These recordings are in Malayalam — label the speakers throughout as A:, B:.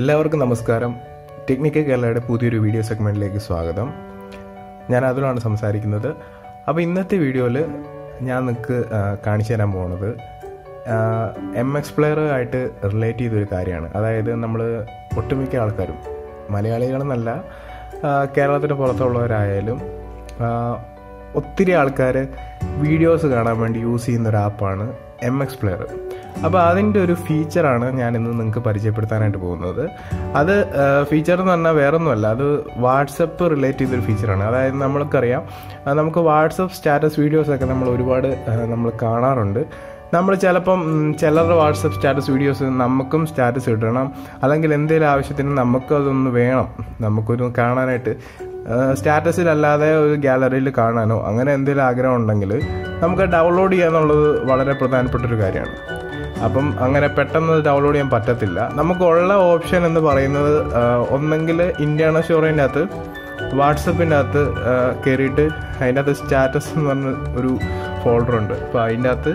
A: എല്ലാവർക്കും നമസ്കാരം. ടെക്നിക്കൽ കേരളയുടെ പുതിയൊരു വീഡിയോ സെഗ്മെന്റിലേക്ക് സ്വാഗതം. ഞാൻ അതിലാണ് സംസാരിക്കുന്നത്. അപ്പോൾ ഇന്നത്തെ വീഡിയോയിൽ ഞാൻ നിങ്ങൾക്ക് കാണിച്ചു തരാൻ പോകുന്നത് എം എക്സ് പ്ലെയറുമായിട്ട് റിലേറ്റ് ചെയ്തൊരു കാര്യമാണ്. അതായത് നമ്മൾ ഒട്ടുമിക്ക ആൾക്കാരും മലയാളികളെന്നല്ല കേരളത്തിന് പുറത്തുള്ളവരായാലും ഒത്തിരി ആൾക്കാർ വീഡിയോസ് കാണാൻ വേണ്ടി യൂസ് ചെയ്യുന്ന ഒരു ആപ്പാണ് എം എക്സ് പ്ലെയർ അപ്പോൾ അതിന്റെ ഒരു ഫീച്ചറാണ് ഞാൻ ഇന്ന് നിങ്ങൾക്ക് പരിചയപ്പെടുത്താനായിട്ട് പോകുന്നത്. അത് ഫീച്ചർ എന്ന് പറഞ്ഞാൽ വേറൊന്നുമല്ല. അത് വാട്സപ്പ് റിലേറ്റ് ചെയ്തൊരു ഫീച്ചറാണ് അതായത് നമ്മൾക്കറിയാം നമുക്ക് വാട്സപ്പ് സ്റ്റാറ്റസ് വീഡിയോസൊക്കെ നമ്മൾ ഒരുപാട് നമ്മൾ കാണാറുണ്ട്. നമ്മൾ ചിലപ്പം ചിലരുടെ വാട്സപ്പ് സ്റ്റാറ്റസ് വീഡിയോസ് നമുക്കും സ്റ്റാറ്റസ് ഇടണം. അല്ലെങ്കിൽ എന്തെങ്കിലും ആവശ്യത്തിന് നമുക്കതൊന്ന് വേണം. നമുക്കൊരു കാണാനായിട്ട്. സ്റ്റാറ്റസിലല്ലാതെ ഒരു ഗാലറിയിൽ കാണാനോ അങ്ങനെ എന്തെങ്കിലും ആഗ്രഹം ഉണ്ടെങ്കിൽ നമുക്ക് ഡൗൺലോഡ് ചെയ്യാന്നുള്ളത് വളരെ പ്രധാനപ്പെട്ട ഒരു കാര്യമാണ്. അപ്പം അങ്ങനെ പെട്ടെന്ന് ഡൗൺലോഡ് ചെയ്യാൻ പറ്റത്തില്ല. നമുക്കുള്ള ഓപ്ഷൻ എന്ന് പറയുന്നത് ഒന്നെങ്കിൽ ഇന്ത്യാണ ഷോറിന്റെ അകത്ത് വാട്സപ്പിന്റെ അകത്ത് കയറിയിട്ട് അതിന്റെ അകത്ത് സ്റ്റാറ്റസ് എന്ന് പറഞ്ഞ ഒരു ഫോൾഡർ ഉണ്ട്. അപ്പോൾ അതിന്റെ അകത്ത്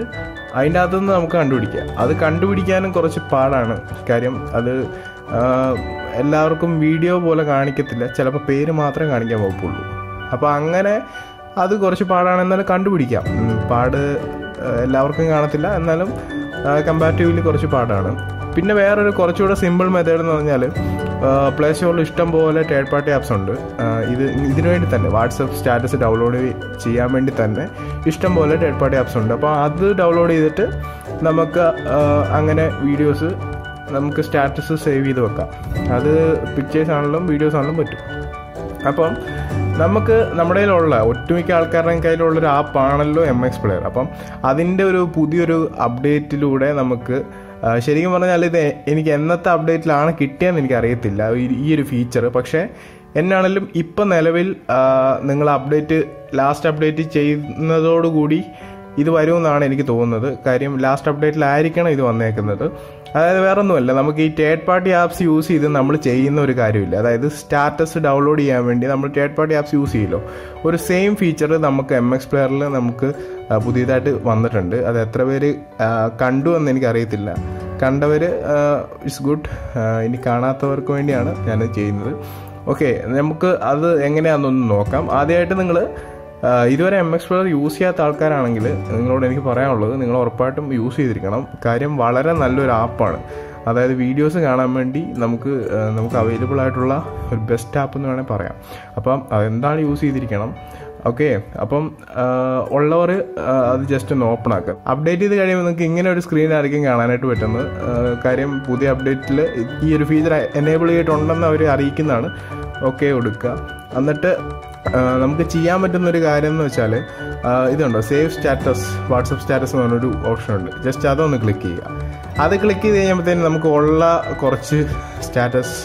A: അതിന്റെ അകത്തു നിന്ന് നമുക്ക് കണ്ടുപിടിക്കാം. അത് കണ്ടുപിടിക്കാനും കുറച്ച് പാടാണ്. കാര്യം അത് എല്ലാവർക്കും വീഡിയോ പോലെ കാണിക്കത്തില്ല. ചിലപ്പോൾ പേര് മാത്രമേ കാണിക്കാൻ വകുപ്പുള്ളൂ അപ്പോൾ അങ്ങനെ അത് കുറച്ച് പാടാണ്. എന്നാലും കണ്ടുപിടിക്കാം. പാട് എല്ലാവർക്കും കാണത്തില്ല. എന്നാലും കമ്പാരിറ്റീവ്ലി കുറച്ച് പാടാണ്. പിന്നെ വേറൊരു കുറച്ചുകൂടെ സിമ്പിൾ മെത്തേഡ് എന്ന് പറഞ്ഞാൽ പ്ലേ സ്റ്റോറിൽ ഇഷ്ടം പോലെ തേർഡ് പാർട്ടി ആപ്സ് ഉണ്ട്. ഇത് ഇതിനു വേണ്ടി തന്നെ വാട്സപ്പ് സ്റ്റാറ്റസ് ഡൗൺലോഡ് ചെയ്യാൻ വേണ്ടി തന്നെ ഇഷ്ടം പോലെ തേർഡ് പാർട്ടി ആപ്സ് ഉണ്ട്. അപ്പോൾ അത് ഡൗൺലോഡ് ചെയ്തിട്ട് നമുക്ക് അങ്ങനെ വീഡിയോസ് നമുക്ക് സ്റ്റാറ്റസ് സേവ് ചെയ്ത് വെക്കാം. അത് പിക്ചേഴ്സ് ആണെങ്കിലും വീഡിയോസ് ആണെങ്കിലും പറ്റും. അപ്പം നമുക്ക് നമ്മുടെ കയ്യിലുള്ള ഒട്ടുമിക്ക ആൾക്കാരുടെയും കയ്യിലുള്ള ഒരു ആപ്പാണല്ലോ എം എക്സ് പ്ലെയർ അപ്പം അതിന്റെ ഒരു പുതിയൊരു അപ്ഡേറ്റിലൂടെ നമുക്ക് ശരിക്കും പറഞ്ഞാൽ ഇത് എനിക്ക് എന്നത്തെ അപ്ഡേറ്റിലാണ് കിട്ടിയെന്ന് എനിക്ക് അറിയത്തില്ല ഈ ഒരു ഫീച്ചർ പക്ഷേ എന്നാണെങ്കിലും ഇപ്പം നിലവിൽ നിങ്ങൾ അപ്ഡേറ്റ് ലാസ്റ്റ് അപ്ഡേറ്റ് ചെയ്യുന്നതോടുകൂടി ഇത് വരുമെന്നാണ് എനിക്ക് തോന്നുന്നത്. കാര്യം ലാസ്റ്റ് അപ്ഡേറ്റിലായിരിക്കണം ഇത് വന്നേക്കുന്നത്. അതായത് വേറൊന്നുമല്ല നമുക്ക് ഈ തേർഡ് പാർട്ടി ആപ്സ് യൂസ് ചെയ്ത് നമ്മൾ ചെയ്യുന്ന ഒരു കാര്യമില്ല. അതായത് സ്റ്റാറ്റസ് ഡൗൺലോഡ് ചെയ്യാൻ വേണ്ടി നമ്മൾ തേർഡ് പാർട്ടി ആപ്സ് യൂസ് ചെയ്യലോ ഒരു സെയിം ഫീച്ചർ നമുക്ക് എം എക്സ് പ്ലെയറിൽ നമുക്ക് പുതിയതായിട്ട് വന്നിട്ടുണ്ട്. അത് എത്ര പേര് കണ്ടു എന്ന് എനിക്കറിയത്തില്ല. കണ്ടവർ ഇറ്റ്സ് ഗുഡ് ഇനി കാണാത്തവർക്ക് വേണ്ടിയാണ് ഞാൻ ചെയ്യുന്നത്. ഓക്കെ നമുക്ക് അത് എങ്ങനെയാണെന്നൊന്ന് നോക്കാം. ആദ്യമായിട്ട് നിങ്ങൾ ഇതുവരെ എം എക്സ് പ്ലെയർ യൂസ് ചെയ്യാത്ത ആൾക്കാരാണെങ്കിൽ നിങ്ങളോട് എനിക്ക് പറയാനുള്ളത് നിങ്ങൾ ഉറപ്പായിട്ടും യൂസ് ചെയ്തിരിക്കണം. കാര്യം വളരെ നല്ലൊരു ആപ്പാണ് അതായത് വീഡിയോസ് കാണാൻ വേണ്ടി നമുക്ക് നമുക്ക് അവൈലബിൾ ആയിട്ടുള്ള ഒരു ബെസ്റ്റ് ആപ്പ് എന്ന് വേണമെങ്കിൽ പറയാം. അപ്പം അതെന്താണ് യൂസ് ചെയ്തിരിക്കണം? ഓക്കെ അപ്പം ഉള്ളവർ അത് ജസ്റ്റ് ഒന്ന് ഓപ്പൺ ആക്കുക അപ്ഡേറ്റ് ചെയ്ത് കഴിയുമ്പോൾ നിങ്ങൾക്ക് ഇങ്ങനെ ഒരു സ്ക്രീനായിരിക്കും കാണാനായിട്ട് പറ്റുന്നത്. കാര്യം പുതിയ അപ്ഡേറ്റിൽ ഈ ഒരു ഫീച്ചർ എനേബിൾ ചെയ്തിട്ടുണ്ടെന്ന് അവർ അറിയിക്കുന്നതാണ്. ഓക്കെ കൊടുക്കുക. എന്നിട്ട് നമുക്ക് ചെയ്യാൻ പറ്റുന്ന ഒരു കാര്യം എന്ന് വെച്ചാൽ ഇതുണ്ടോ? സേവ് സ്റ്റാറ്റസ് വാട്സപ്പ് സ്റ്റാറ്റസ് എന്ന് പറഞ്ഞൊരു ഓപ്ഷൻ ഉണ്ട്. ജസ്റ്റ് അതൊന്ന് ക്ലിക്ക് ചെയ്യുക. അത് ക്ലിക്ക് ചെയ്ത് കഴിയുമ്പോഴത്തേനും നമുക്ക് ഉള്ള കുറച്ച് സ്റ്റാറ്റസ്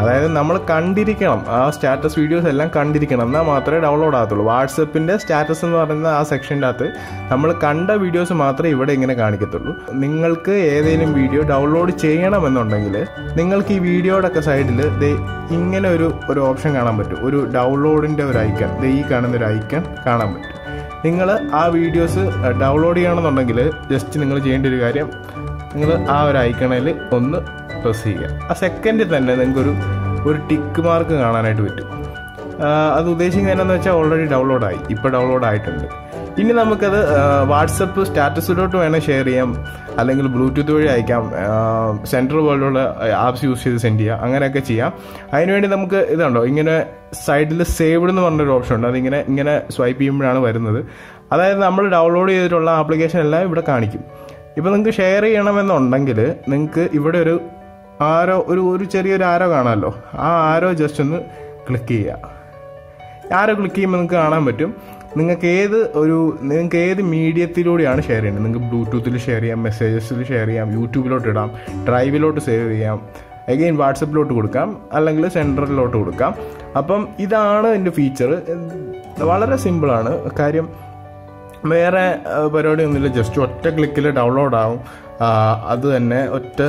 A: അതായത് നമ്മൾ കണ്ടിരിക്കണം. ആ സ്റ്റാറ്റസ് വീഡിയോസ് എല്ലാം കണ്ടിരിക്കണം. എന്നാൽ മാത്രമേ ഡൗൺലോഡ് ആകത്തുള്ളൂ. വാട്സപ്പിന്റെ സ്റ്റാറ്റസ് എന്ന് പറയുന്ന ആ സെക്ഷന്റെ അകത്ത് നമ്മൾ കണ്ട വീഡിയോസ് മാത്രമേ ഇവിടെ ഇങ്ങനെ കാണിക്കത്തുള്ളൂ. നിങ്ങൾക്ക് ഏതെങ്കിലും വീഡിയോ ഡൗൺലോഡ് ചെയ്യണമെന്നുണ്ടെങ്കിൽ നിങ്ങൾക്ക് ഈ വീഡിയോയുടെ സൈഡിൽ ഇങ്ങനെ ഒരു ഒരു ഓപ്ഷൻ കാണാൻ പറ്റും. ഒരു ഡൗൺലോഡിന്റെ ഒരു ഐക്കൺ ഈ കാണുന്ന ഒരു ഐക്കൺ കാണാൻ പറ്റും. നിങ്ങൾ ആ വീഡിയോസ് ഡൗൺലോഡ് ചെയ്യണമെന്നുണ്ടെങ്കിൽ ജസ്റ്റ് നിങ്ങൾ ചെയ്യേണ്ട ഒരു കാര്യം നിങ്ങൾ ആ ഒരു ഐക്കണയിൽ ഒന്ന് പ്രസ് ചെയ്യുക. ആ സെക്കൻഡിൽ തന്നെ നിങ്ങൾക്കൊരു ഒരു ടിക്ക് മാർക്ക് കാണാനായിട്ട് പറ്റും. അത് ഉദ്ദേശിക്കുന്നത് എന്താണെന്ന് വെച്ചാൽ ഓൾറെഡി ഡൗൺലോഡ് ആയി. ഇപ്പോൾ ഡൗൺലോഡ് ആയിട്ടുണ്ട്. ഇനി നമുക്കത് വാട്സപ്പ് സ്റ്റാറ്റസിലോട്ട് വേണേൽ ഷെയർ ചെയ്യാം. അല്ലെങ്കിൽ ബ്ലൂടൂത്ത് വഴി അയക്കാം. സെൻട്രൽ പോലുള്ള ആപ്സ് യൂസ് ചെയ്ത് സെൻഡ് ചെയ്യാം. അങ്ങനെയൊക്കെ ചെയ്യാം. അതിനുവേണ്ടി നമുക്ക് ഇതുണ്ടോ? ഇങ്ങനെ സൈഡിൽ സേവ്ഡ് എന്ന് പറഞ്ഞൊരു ഓപ്ഷൻ ഉണ്ട്. അതിങ്ങനെ ഇങ്ങനെ സ്വൈപ്പ് ചെയ്യുമ്പോഴാണ് വരുന്നത്. അതായത് നമ്മൾ ഡൗൺലോഡ് ചെയ്തിട്ടുള്ള ആപ്ലിക്കേഷൻ എല്ലാം ഇവിടെ കാണിക്കും. ഇപ്പോൾ നിങ്ങൾക്ക് ഷെയർ ചെയ്യണമെന്നുണ്ടെങ്കിൽ നിങ്ങൾക്ക് ഇവിടെ ഒരു ആരോ ഒരു ഒരു ചെറിയൊരു ആരോ കാണാമല്ലോ ആ ആരോ ജസ്റ്റ് ഒന്ന് ക്ലിക്ക് ചെയ്യുക ആരോ ക്ലിക്ക് ചെയ്യുമ്പോൾ നിങ്ങൾക്ക് കാണാൻ പറ്റും. നിങ്ങൾക്ക് ഏത് ഒരു നിങ്ങൾക്ക് ഏത് മീഡിയത്തിലൂടെയാണ് ഷെയർ ചെയ്യേണ്ടത് നിങ്ങൾക്ക് ബ്ലൂടൂത്തിൽ ഷെയർ ചെയ്യാം മെസ്സേജസിൽ ഷെയർ ചെയ്യാം യൂട്യൂബിലോട്ട് ഇടാം ഡ്രൈവിലോട്ട് സേവ് ചെയ്യാം അഗെയിൻ വാട്സപ്പിലോട്ട് കൊടുക്കാം അല്ലെങ്കിൽ സെൻട്രലിലോട്ട് കൊടുക്കാം. അപ്പം ഇതാണ് ഇതിന്റെ ഫീച്ചർ വളരെ സിമ്പിളാണ് കാര്യം വേറെ പരിപാടിയൊന്നുമില്ല. ജസ്റ്റ് ഒറ്റ ക്ലിക്കിൽ ഡൗൺലോഡ് ആവും. അത് തന്നെ ഒറ്റ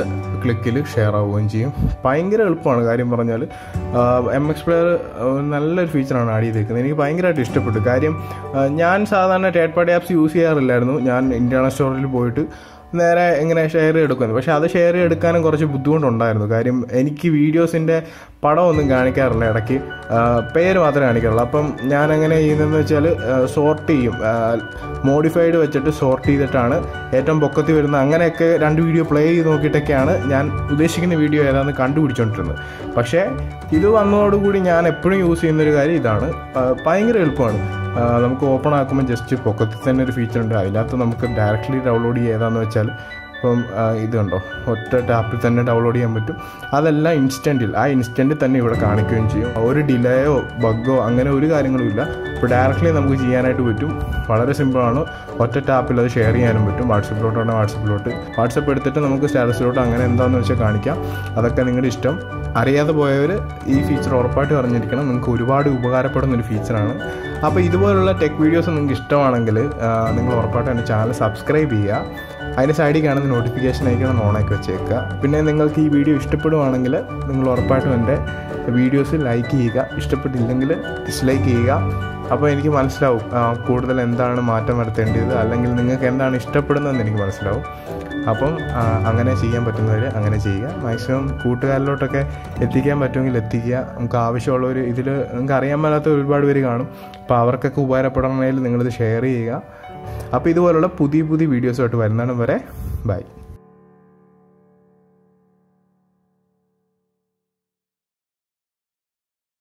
A: ക്ലിക്കിൽ ഷെയർ ആവുകയും ചെയ്യും. ഭയങ്കര എളുപ്പമാണ് കാര്യം പറഞ്ഞാൽ. എം എക്സ് പ്ലെയർ നല്ലൊരു ഫീച്ചറാണ് ആഡ് ചെയ്തേക്കുന്നത്. എനിക്ക് ഭയങ്കരമായിട്ട് ഇഷ്ടപ്പെട്ടു. കാര്യം ഞാൻ സാധാരണ തേർഡ് പാർട്ടി ആപ്സ് യൂസ് ചെയ്യാറില്ലായിരുന്നു. ഞാൻ ഇന്റർനെറ്റ് സ്റ്റോറിൽ പോയിട്ട് നേരെ ഇങ്ങനെ ഷെയർ എടുക്കുന്നത് പക്ഷേ അത് ഷെയർ എടുക്കാനും കുറച്ച് ബുദ്ധിമുട്ടുണ്ടായിരുന്നു. കാര്യം എനിക്ക് വീഡിയോസിന്റെ പടമൊന്നും കാണിക്കാറില്ല ഇടയ്ക്ക്. പേര് മാത്രമേ കാണിക്കാറുള്ളൂ. അപ്പം ഞാൻ എങ്ങനെ ചെയ്യുന്നതെന്ന് വെച്ചാൽ സോർട്ട് ചെയ്യും. മോഡിഫൈഡ് വെച്ചിട്ട് സോർട്ട് ചെയ്തിട്ടാണ് ഏറ്റവും പൊക്കത്തി വരുന്ന അങ്ങനെയൊക്കെ രണ്ട് വീഡിയോ പ്ലേ ചെയ്ത് നോക്കിയിട്ടൊക്കെയാണ് ഞാൻ ഉദ്ദേശിക്കുന്ന വീഡിയോ ഏതാണെന്ന് കണ്ടുപിടിച്ചോണ്ടിരുന്നത്. പക്ഷേ ഇത് വന്നതോടുകൂടി ഞാൻ എപ്പോഴും യൂസ് ചെയ്യുന്നൊരു കാര്യം ഇതാണ്. ഭയങ്കര എളുപ്പമാണ്. നമുക്ക് ഓപ്പൺ ആക്കുമ്പോൾ ജസ്റ്റ് പൊക്കത്തിൽ തന്നെ ഒരു ഫീച്ചർ ഉണ്ട്. അതിനകത്ത് നമുക്ക് ഡയറക്റ്റ്ലി ഡൗൺലോഡ് ചെയ്താന്ന് വെച്ചാൽ ഇപ്പം ഇതുണ്ടോ ഒറ്റ ടാപ്പിൽ തന്നെ ഡൗൺലോഡ് ചെയ്യാൻ പറ്റും. അതെല്ലാം ഇൻസ്റ്റന്റിൽ ആ ഇൻസ്റ്റന്റിൽ തന്നെ ഇവിടെ കാണിക്കുകയും ചെയ്യും. ഒരു ഡിലേയോ ബഗ്ഗോ അങ്ങനെ ഒരു കാര്യങ്ങളും ഇല്ല. ഇപ്പോൾ ഡയറക്റ്റ്ലി നമുക്ക് ചെയ്യാനായിട്ട് പറ്റും. വളരെ സിമ്പിളാണ് ഒറ്റ ടാപ്പിൽ അത് ഷെയർ ചെയ്യാനും പറ്റും. വാട്സപ്പിലോട്ടാണ് വാട്സപ്പിലോട്ട് വാട്സപ്പ് എടുത്തിട്ട് നമുക്ക് സ്റ്റാറ്റസിലോട്ട് അങ്ങനെ എന്താണെന്ന് വെച്ചാൽ കാണിക്കാം. അതൊക്കെ നിങ്ങളുടെ ഇഷ്ടം. അറിയാതെ പോയവർ ഈ ഫീച്ചർ ഉറപ്പായിട്ട് അറിഞ്ഞിരിക്കണം. നിങ്ങൾക്ക് ഒരുപാട് ഉപകാരപ്പെടുന്ന ഒരു ഫീച്ചറാണ് അപ്പോൾ ഇതുപോലുള്ള ടെക് വീഡിയോസ് നിങ്ങൾക്ക് ഇഷ്ടമാണെങ്കിൽ നിങ്ങൾ ഉറപ്പായിട്ട് എന്റെ ചാനൽ സബ്സ്ക്രൈബ് ചെയ്യുക. അതിന്റെ സൈഡിൽ കാണുന്ന നോട്ടിഫിക്കേഷൻ അയക്കണം ഓണാക്കി വെച്ചേക്കുക. പിന്നെ നിങ്ങൾക്ക് ഈ വീഡിയോ ഇഷ്ടപ്പെടുവാണെങ്കിൽ നിങ്ങൾ ഉറപ്പായിട്ടും എന്റെ വീഡിയോസ് ലൈക്ക് ചെയ്യുക. ഇഷ്ടപ്പെട്ടില്ലെങ്കിൽ ഡിസ്ലൈക്ക് ചെയ്യുക. അപ്പോൾ എനിക്ക് മനസ്സിലാവും കൂടുതൽ എന്താണ് മാറ്റം വരുത്തേണ്ടത് അല്ലെങ്കിൽ നിങ്ങൾക്ക് എന്താണ് ഇഷ്ടപ്പെടുന്നതെന്ന് എനിക്ക് മനസ്സിലാവും. അപ്പം അങ്ങനെ ചെയ്യാൻ പറ്റുന്നവർ അങ്ങനെ ചെയ്യുക. മാക്സിമം കൂട്ടുകാരിലോട്ടൊക്കെ എത്തിക്കാൻ പറ്റുമെങ്കിൽ എത്തിക്കുക. നമുക്ക് ആവശ്യമുള്ളവർ ഇതിൽ നിങ്ങൾക്ക് അറിയാൻ മേലാത്ത ഒരുപാട് പേര് കാണും. അപ്പോൾ അവർക്കൊക്കെ ഉപകാരപ്പെടണമെങ്കിൽ നിങ്ങളിത് ഷെയർ ചെയ്യുക. അപ്പോൾ ഇതുപോലുള്ള പുതിയ പുതിയ വീഡിയോസുമായിട്ട് വരുന്നതിനും വരെ ബൈ